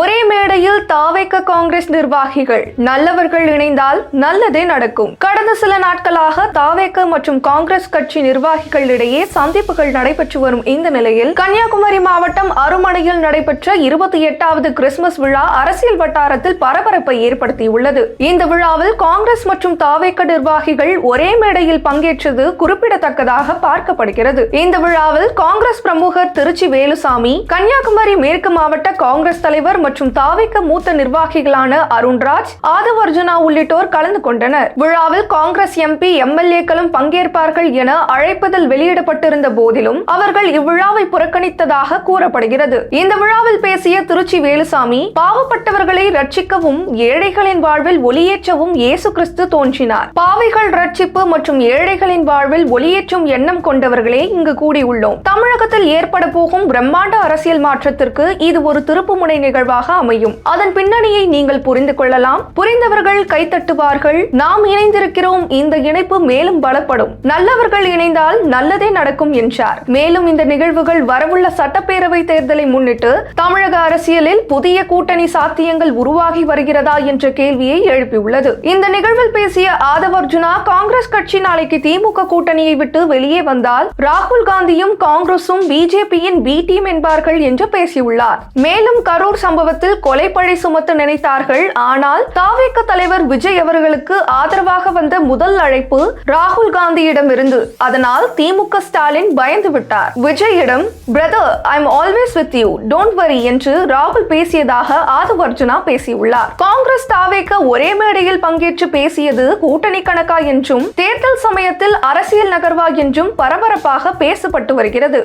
ஒரே மேடையில் தாவேக்க காங்கிரஸ் நிர்வாகிகள். நல்லவர்கள் இணைந்தால் நல்லதே நடக்கும். கடந்த சில நாட்களாக தாவேக்க மற்றும் காங்கிரஸ் கட்சி நிர்வாகிகள் இடையே சந்திப்புகள் நடைபெற்று வரும் இந்த நிலையில் கன்னியாகுமரி மாவட்டம் அருமனையில் நடைபெற்ற இருபத்தி எட்டாவது கிறிஸ்துமஸ் விழா அரசியல் வட்டாரத்தில் பரபரப்பை ஏற்படுத்தியுள்ளது. இந்த விழாவில் காங்கிரஸ் மற்றும் தாவேக்க நிர்வாகிகள் ஒரே மேடையில் பங்கேற்றது குறிப்பிடத்தக்கதாக பார்க்கப்படுகிறது. இந்த விழாவில் காங்கிரஸ் பிரமுகர் திருச்சி வேலுசாமி கன்னியாகுமரி மேற்கு மாவட்ட காங்கிரஸ் தலைவர் மற்றும் தாவிக்க மூத்த நிர்வாகிகளான அருண்ராஜ் ஆதவ் அர்ஜுனா உள்ளிட்டோர் கலந்து கொண்டனர். விழாவில் காங்கிரஸ் எம்பி எம்எல்ஏக்களும் பங்கேற்பார்கள் என அழைப்பதில் வெளியிடப்பட்டிருந்த போதிலும் அவர்கள் இவ்விழாவை புறக்கணித்ததாக கூறப்படுகிறது. இந்த விழாவில் பேசிய திருச்சி வேலுசாமி பாவப்பட்டவர்களை ரட்சிக்கவும் ஏழைகளின் வாழ்வில் ஒளியேற்றவும் இயேசு கிறிஸ்து தோன்றினார். பாவைகள் ரட்சிப்பு மற்றும் ஏழைகளின் வாழ்வில் ஒளியேற்றும் எண்ணம் கொண்டவர்களே இங்கு கூடியுள்ளோம். தமிழகத்தில் ஏற்பட போகும் பிரம்மாண்ட அரசியல் மாற்றத்திற்கு இது ஒரு திருப்புமுனை நிகழ்வு நிகழ்வாக அமையும். அதன் பின்னணியை நீங்கள் புரிந்து கொள்ளலாம். புரிந்தவர்கள் கைத்தட்டுவார்கள் நாம் இணைந்திருக்கிறோம். இந்த இணைப்பு மேலும் பலப்படும். நல்லவர்கள் இணைந்தால் நல்லதே நடக்கும் என்றார். மேலும் இந்த நிகழ்வுகள் வரவுள்ள சட்டப்பேரவை தேர்தலை முன்னிட்டு தமிழக அரசியலில் புதிய கூட்டணி சாத்தியங்கள் உருவாகி வருகிறதா என்ற கேள்வியை எழுப்பியுள்ளது. இந்த நிகழ்வில் பேசிய ஆதவ் அர்ஜுனா காங்கிரஸ் கட்சி நாளைக்கு திமுக கூட்டணியை விட்டு வெளியே வந்தால் ராகுல் காந்தியும் காங்கிரசும் பிஜேபியின் பி டீம் என்பார்கள் என்று பேசியுள்ளார். மேலும் கரூர் சம்பவத்தில் பழி சுமத்த நினைத்தார்கள். ஆனால் தாவேக்க தலைவர் விஜய் அவர்களுக்கு ஆதரவாக வந்த முதல் அழைப்பு ராகுல் காந்தியிடம் இருந்து அதனால் திமுக ஸ்டாலின் பயந்து விட்டார். விஜயிடம் brother I am always with you don't worry என்று ராகுல் பேசியதாக ஆதவ் அர்ஜுனா பேசியுள்ளார். காங்கிரஸ் தாவேக்க ஒரே மேடையில் பங்கேற்று பேசியது கூட்டணி கணக்கா என்றும் தேர்தல் சமயத்தில் அரசியல் நகர்வா என்றும் பரபரப்பாக பேசப்பட்டு வருகிறது.